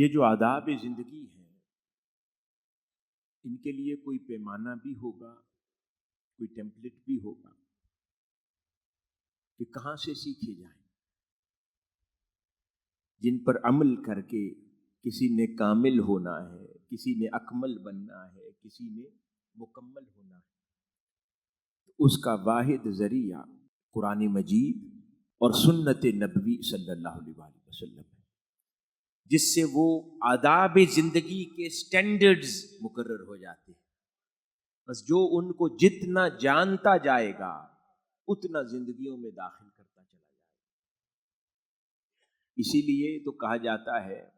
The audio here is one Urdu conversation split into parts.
یہ جو آداب زندگی ہیں، ان کے لیے کوئی پیمانہ بھی ہوگا، کوئی ٹیمپلیٹ بھی ہوگا کہ کہاں سے سیکھے جائیں۔ جن پر عمل کر کے کسی نے کامل ہونا ہے، کسی نے اکمل بننا ہے، کسی نے مکمل ہونا ہے، تو اس کا واحد ذریعہ قرآن مجید اور سنت نبوی صلی اللہ علیہ وسلم ہے۔ جس سے وہ آداب زندگی کے سٹینڈرڈز مقرر ہو جاتے ہیں۔ بس جو ان کو جتنا جانتا جائے گا، اتنا زندگیوں میں داخل کرتا چلا جائے گا۔ اسی لیے تو کہا جاتا ہے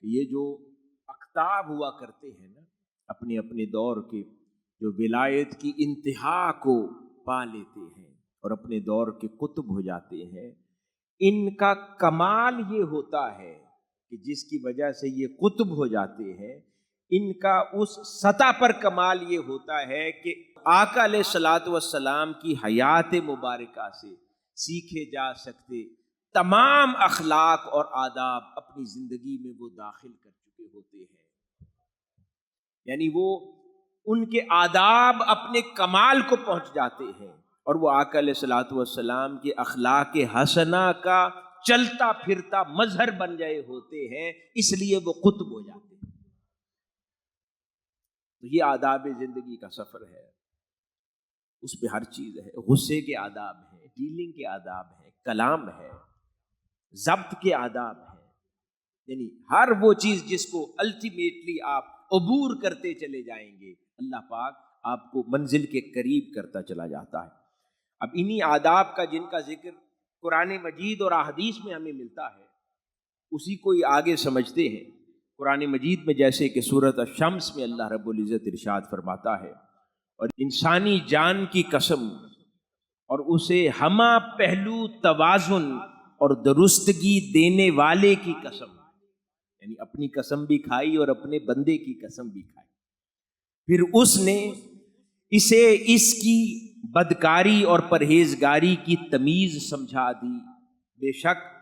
کہ یہ جو اختاب ہوا کرتے ہیں نا، اپنے اپنے دور کے جو ولایت کی انتہا کو پا لیتے ہیں اور اپنے دور کے قطب ہو جاتے ہیں، ان کا کمال یہ ہوتا ہے کہ جس کی وجہ سے یہ قطب ہو جاتے ہیں، ان کا اس سطح پر کمال یہ ہوتا ہے کہ آقا علیہ سلاۃ وسلام کی حیات مبارکہ سے سیکھے جا سکتے تمام اخلاق اور آداب اپنی زندگی میں وہ داخل کر چکے ہوتے ہیں۔ یعنی وہ ان کے آداب اپنے کمال کو پہنچ جاتے ہیں اور وہ آقا علیہ سلاۃ والسلام کے اخلاق حسنا کا چلتا پھرتا مظہر بن گئے ہوتے ہیں، اس لیے وہ قطب ہو جاتے ہیں۔ تو یہ آداب زندگی کا سفر ہے۔ اس پہ ہر چیز ہے۔ غصے کے آداب ہیں، ڈیلنگ کے آداب ہیں، کلام ہے، ضبط کے آداب ہیں۔ یعنی ہر وہ چیز جس کو الٹیمیٹلی آپ عبور کرتے چلے جائیں گے، اللہ پاک آپ کو منزل کے قریب کرتا چلا جاتا ہے۔ اب انہی آداب کا جن کا ذکر قرآن مجید اور احادیث میں ہمیں ملتا ہے، اسی کو ہی آگے سمجھتے ہیں۔ قرآن مجید میں جیسے کہ صورت الشمس میں اللہ رب العزت ارشاد فرماتا ہے، اور انسانی جان کی قسم اور اسے ہما پہلو توازن اور درستگی دینے والے کی قسم یعنی اپنی قسم بھی کھائی اور اپنے بندے کی قسم بھی کھائی۔ پھر اس نے اسے اس کی بدکاری اور پرہیزگاری کی تمیز سمجھا دی۔ بے شک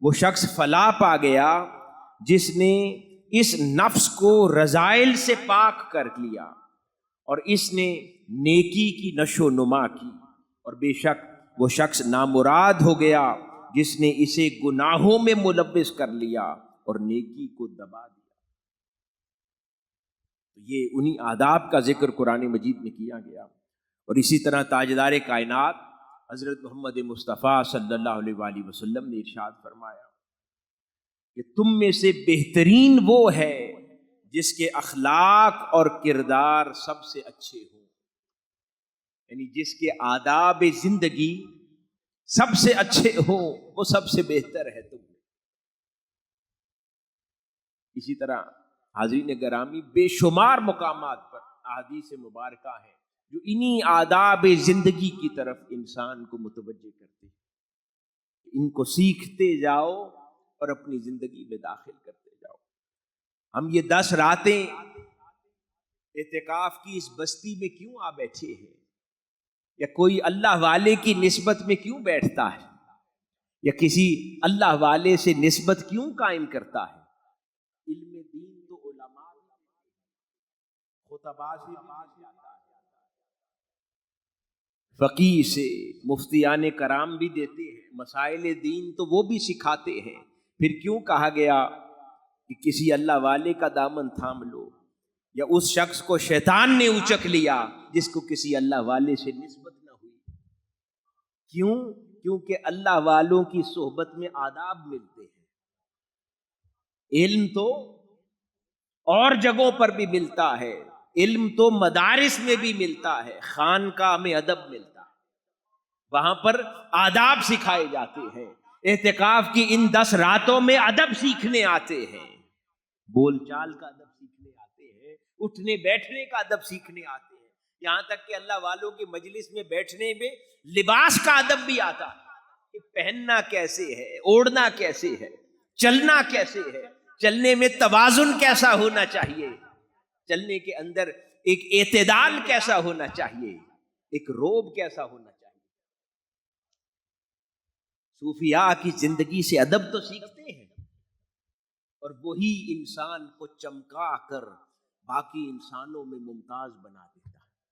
وہ شخص فلا پا گیا جس نے اس نفس کو رضائل سے پاک کر لیا اور اس نے نیکی کی نشو و نما کی۔ اور بے شک وہ شخص نامراد ہو گیا جس نے اسے گناہوں میں ملوث کر لیا اور نیکی کو دبا دیا۔ یہ انہی آداب کا ذکر قرآن مجید میں کیا گیا۔ اور اسی طرح تاجدار کائنات حضرت محمد مصطفیٰ صلی اللہ علیہ وآلہ وسلم نے ارشاد فرمایا کہ تم میں سے بہترین وہ ہے جس کے اخلاق اور کردار سب سے اچھے ہوں۔ یعنی جس کے آداب زندگی سب سے اچھے ہوں، وہ سب سے بہتر ہے تم اسی طرح حاضرین گرامی بے شمار مقامات پر احادیث مبارکہ ہیں۔ جو انہی آداب زندگی کی طرف انسان کو متوجہ کرتے ہیں۔ ان کو سیکھتے جاؤ اور اپنی زندگی میں داخل کرتے جاؤ۔ ہم یہ دس راتیں اعتکاف کی اس بستی میں کیوں آ بیٹھے ہیں؟ یا کوئی اللہ والے کی نسبت میں کیوں بیٹھتا ہے؟ یا کسی اللہ والے سے نسبت کیوں قائم کرتا ہے؟ علم دین تو علماء خطبہ سے فقی سے مفتیان کرام بھی دیتے ہیں، مسائل دین تو وہ بھی سکھاتے ہیں۔ پھر کیوں کہا گیا کہ کسی اللہ والے کا دامن تھام لو یا اس شخص کو شیطان نے اچک لیا جس کو کسی اللہ والے سے نسبت نہ ہوئی؟ کیوں؟ کیونکہ اللہ والوں کی صحبت میں آداب ملتے ہیں۔ علم تو اور جگہوں پر بھی ملتا ہے۔ علم تو مدارس میں بھی ملتا ہے، خانقاہ میں ادب ملتا ہے۔ وہاں پر آداب سکھائے جاتے ہیں۔ احتکاف کی ان دس راتوں میں ادب سیکھنے آتے ہیں۔ بول چال کا ادب سیکھنے آتے ہیں۔ اٹھنے، بیٹھنے کا ادب سیکھنے آتے ہیں۔ یہاں تک کہ اللہ والوں کی مجلس میں بیٹھنے میں لباس کا ادب بھی آتا ہے۔ کہ پہننا کیسے ہے، اوڑھنا کیسے ہے، چلنا کیسے ہے، چلنے میں توازن کیسا ہونا چاہیے؟ چلنے کے اندر ایک اعتدال کیسا ہونا چاہیے، ایک روب کیسا ہونا چاہیے۔ صوفیاء کی زندگی سے ادب تو سیکھتے ہیں، اور وہی انسان کو چمکا کر باقی انسانوں میں ممتاز بنا